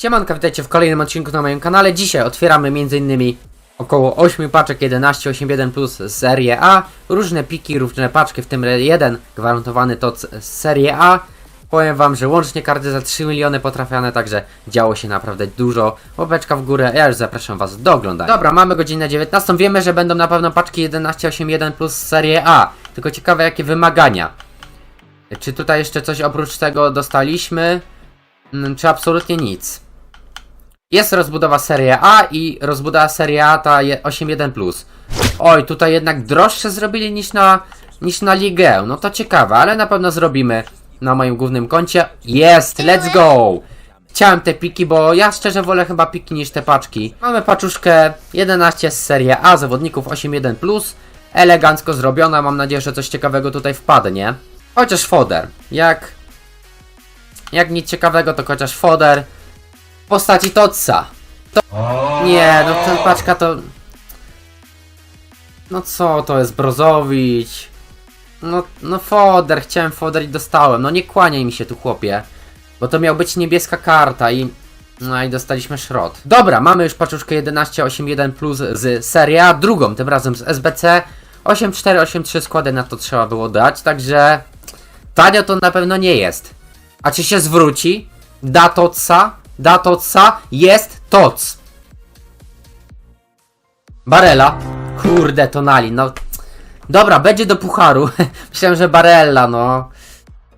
Siemanka, witajcie w kolejnym odcinku na moim kanale. Dzisiaj otwieramy m.in. około 8 paczek 1181 plus z serii A. Różne piki, różne paczki, w tym jeden gwarantowany to z serii A. Powiem wam, że łącznie karty za 3 miliony potrafiane, także działo się naprawdę dużo. Łapeczka w górę, ja już zapraszam was do oglądania. Dobra, mamy godzinę 19. Wiemy, że będą na pewno paczki 1181 plus z serii A. Tylko ciekawe jakie wymagania. Czy tutaj jeszcze coś oprócz tego dostaliśmy? Mm, Czy absolutnie nic? Jest rozbudowa Serie A i rozbudowa Serie A ta je- 8.1+. Oj, tutaj jednak droższe zrobili niż na, niż na Ligę. No to ciekawe, ale na pewno zrobimy na moim głównym koncie. Jest, let's go! Chciałem te piki, bo ja szczerze wolę chyba piki niż te paczki. Mamy paczuszkę 11 z Serie A, zawodników 8.1+. Elegancko zrobiona, mam nadzieję, że coś ciekawego tutaj wpadnie. Chociaż foder. Jak... Jak nic ciekawego, to chociaż foder postaci Totsa. To... Nie, no ta paczka to... No co to jest, Brozowicz? No, no foder, chciałem foder i dostałem. No nie kłaniaj mi się tu, chłopie. Bo to miał być niebieska karta i... No i dostaliśmy szrot. Dobra, mamy już paczuszkę 1181 plus z Serie A, drugą, tym razem z SBC. 8483 składy na to trzeba było dać, także... Tanio to na pewno nie jest. A czy się zwróci? Da Totsa? Da Totsa? Jest Tots. Barela. Kurde, tonali, no. Dobra, będzie do pucharu. Myślałem, że Barella, no.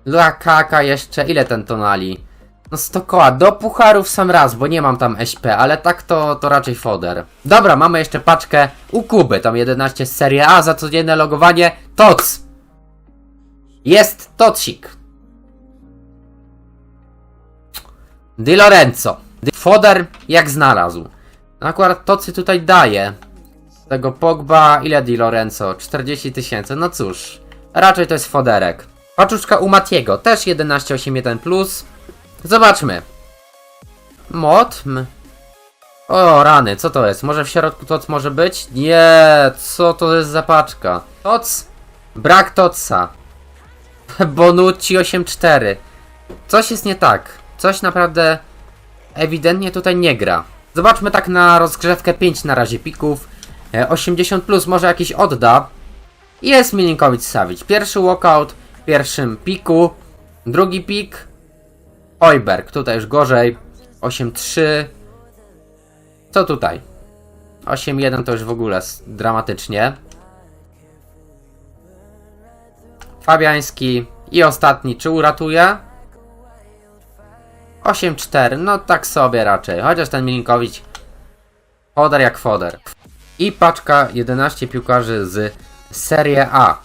Luakaka jeszcze. Ile ten tonali? No 100 koła. Do pucharu w sam raz, bo nie mam tam SP, ale tak to, to raczej foder. Dobra, mamy jeszcze paczkę u Kuby. Tam 11 z serii A za codzienne logowanie. Tots. Jest Totsik. Di Lorenzo. Foder jak znalazł. Akurat Tocy tutaj daje. Tego Pogba, ile Di Lorenzo? 40 tysięcy. No cóż, raczej to jest foderek. Paczuszka u Matiego, też 1181+. Plus. Zobaczmy. Motm. O, rany, co to jest? Może w środku toc może być? Nie, co to jest za paczka? Toc? Brak totsa. Bonucci 8.4. Coś jest nie tak. Coś naprawdę ewidentnie tutaj nie gra. Zobaczmy tak na rozgrzewkę 5 na razie pików. E, 80 plus może jakiś odda. Jest Milinkowicz Savic. Pierwszy walkout w pierwszym piku. Drugi pik. Hojberg. Tutaj już gorzej. 8-3. Co tutaj? 8-1 to już w ogóle dramatycznie. Fabiański. I ostatni. Czy uratuje? 8-4. No tak sobie raczej. Chociaż ten Milinkowicz. Foder jak foder. I paczka 11 piłkarzy z Serie A.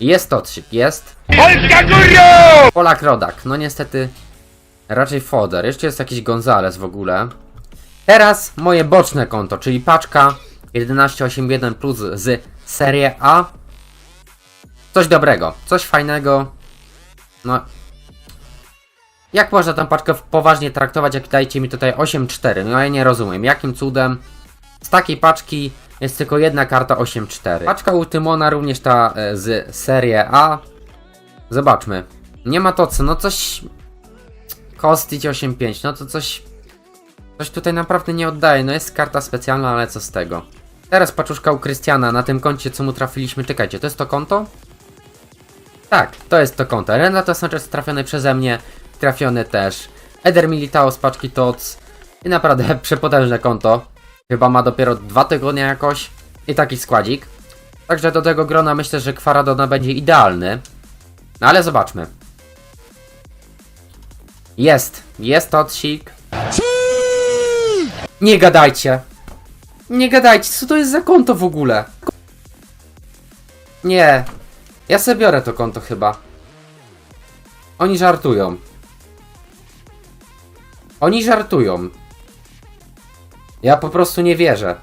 Jest Totsik, jest. Polska Gório! Polak Rodak. No niestety raczej foder. Jeszcze jest jakiś Gonzales w ogóle. Teraz moje boczne konto, czyli paczka 1181 plus z Serie A. Coś dobrego, coś fajnego. No. Jak można tę paczkę poważnie traktować, jak dajcie mi tutaj 8-4? No ja nie rozumiem, jakim cudem z takiej paczki jest tylko jedna karta 8-4. Paczka u Tymona również ta e, z Serie A. Zobaczmy. Nie ma to co, no coś... Kostić 8-5, no to coś... Coś tutaj naprawdę nie oddaje, no jest karta specjalna, ale co z tego. Teraz paczuszka u Krystiana na tym koncie, co mu trafiliśmy. Czekajcie, to jest to konto? Tak, to jest to konto. Renato Sanchez trafiony przeze mnie, trafiony też. Eder Militao z paczki TOC. I naprawdę przepotężne konto. Chyba ma dopiero dwa tygodnie jakoś. I taki składzik. Także do tego grona myślę, że Kwaradona będzie idealny. No ale zobaczmy. Jest. Jest Totsik. Nie gadajcie. Nie gadajcie, co to jest za konto w ogóle? Nie. Ja sobie biorę to konto chyba. Oni żartują. Oni żartują. Ja po prostu nie wierzę.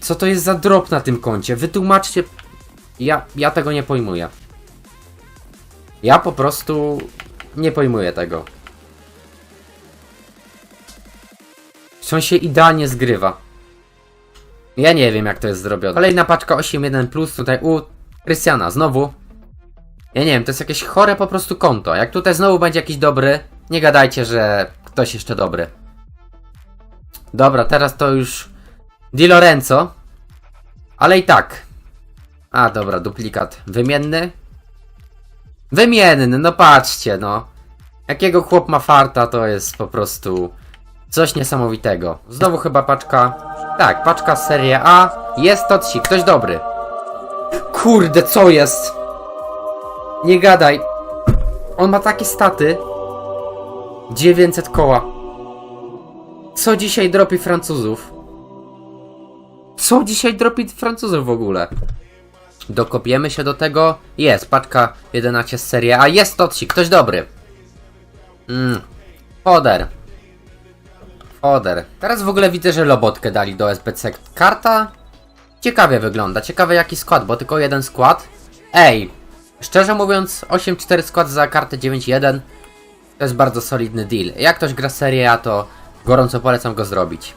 Co to jest za drop na tym koncie? Wytłumaczcie. Ja, ja tego nie pojmuję. Ja po prostu nie pojmuję tego. On się idealnie zgrywa. Ja nie wiem jak to jest zrobione. Kolejna paczka 8.1 plus tutaj u Krystiana znowu. Ja nie wiem, to jest jakieś chore po prostu konto. Jak tutaj znowu będzie jakiś dobry, nie gadajcie, że ktoś jeszcze dobry. Dobra, teraz to już Di Lorenzo. Ale i tak. A, dobra, duplikat. Wymienny? Wymienny, no patrzcie, no. Jakiego chłop ma farta, to jest po prostu coś niesamowitego. Znowu chyba paczka. Tak, paczka serii A. Jest Totsi, ktoś dobry. Kurde, co jest? Nie gadaj. On ma takie staty. 900 koła. Co dzisiaj dropi Francuzów? Co dzisiaj dropi Francuzów w ogóle? Dokopiemy się do tego. Jest, paczka 11 z serii A. Jest Totsi, ktoś dobry. Mmm. Foder. Foder. Teraz w ogóle widzę, że lobotkę dali do SBC. Karta ciekawie wygląda. Ciekawe jaki skład, bo tylko jeden skład. Ej, szczerze mówiąc, 8-4 skład za kartę 9-1 to jest bardzo solidny deal. Jak ktoś gra serię A, to gorąco polecam go zrobić.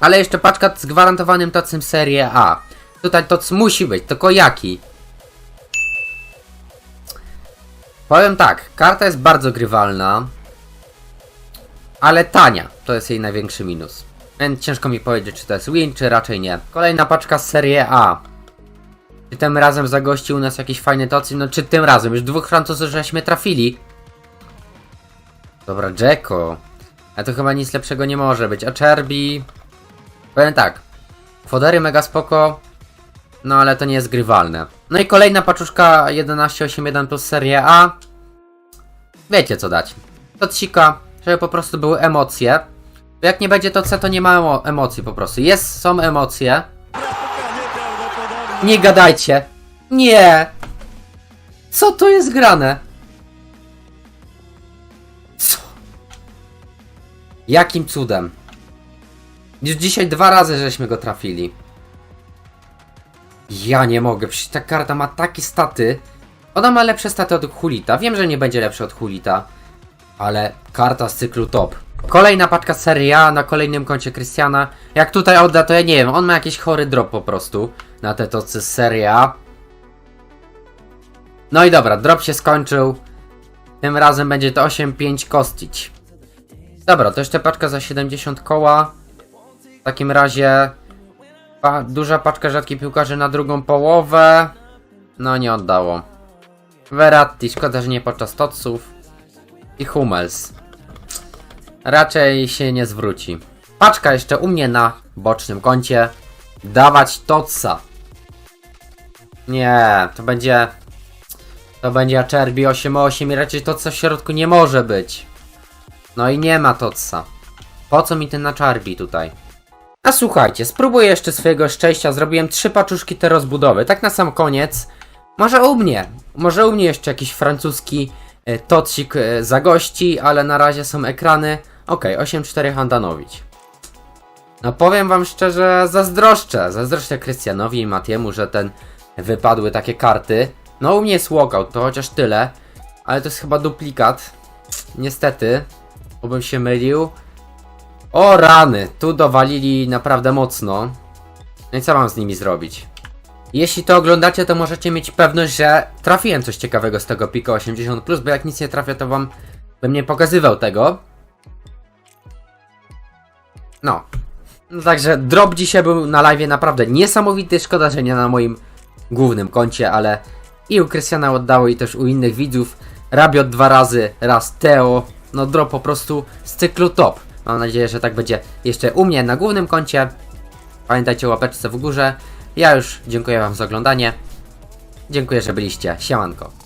Ale jeszcze paczka z gwarantowanym tocem serie A. Tutaj toc musi być, tylko jaki? Powiem tak, karta jest bardzo grywalna, ale tania. To jest jej największy minus. Więc ciężko mi powiedzieć, czy to jest win, czy raczej nie. Kolejna paczka z serie A. Czy tym razem zagościł u nas jakiś fajny tocy? No czy tym razem? Już dwóch Francuzów żeśmy trafili. Dobra, Jacko. A to chyba nic lepszego nie może być. A Cherby... Powiem tak. Fodery mega spoko. No ale to nie jest grywalne. No i kolejna paczuszka 1181 plus serie A. Wiecie co dać. To cika, żeby po prostu były emocje. Bo jak nie będzie to C, to nie ma emo emocji po prostu. Jest, są emocje. Nie gadajcie. Nie. Co to jest grane? Jakim cudem? Już dzisiaj dwa razy żeśmy go trafili. Ja nie mogę, przecież ta karta ma takie staty. Ona ma lepsze staty od Hulita. Wiem, że nie będzie lepsza od Hulita. Ale karta z cyklu top. Kolejna paczka serii A na kolejnym koncie Krystiana. Jak tutaj odda, to ja nie wiem. On ma jakiś chory drop po prostu. Na te tocy z serii A. No i dobra, drop się skończył. Tym razem będzie to 8-5 kostić. Dobra, to jeszcze paczka za 70 koła. W takim razie pa duża paczka rzadkich piłkarzy na drugą połowę. No nie oddało. Verratti, szkoda, że nie podczas toców. I Hummels. Raczej się nie zwróci. Paczka jeszcze u mnie na bocznym koncie. Dawać totsa. Nie, to będzie... To będzie Acerbi 8-8 i raczej totsa w środku nie może być. No i nie ma totsa. Po co mi ten na czarbi tutaj? A słuchajcie, spróbuję jeszcze swojego szczęścia. Zrobiłem trzy paczuszki te rozbudowy. Tak na sam koniec. Może u mnie. Może u mnie jeszcze jakiś francuski e, tocik e, zagości, ale na razie są ekrany. Okej, 8-4 Handanowicz. No powiem wam szczerze, zazdroszczę. Zazdroszczę Krystianowi i Matiemu, że ten wypadły takie karty. No u mnie jest walkout, to chociaż tyle. Ale to jest chyba duplikat. Niestety. Obym się mylił. O rany, tu dowalili naprawdę mocno. No i co mam z nimi zrobić? Jeśli to oglądacie, to możecie mieć pewność, że trafiłem coś ciekawego z tego Pico 80+, bo jak nic nie trafia, to wam bym nie pokazywał tego. No. no także drop dzisiaj był na live naprawdę niesamowity. Szkoda, że nie na moim głównym koncie, ale i u Krystiana oddało i też u innych widzów. Rabiot dwa razy, raz Teo. No drop po prostu z cyklu top. Mam nadzieję, że tak będzie jeszcze u mnie na głównym koncie. Pamiętajcie o łapeczce w górze. Ja już dziękuję Wam za oglądanie. Dziękuję, że byliście. Siemanko.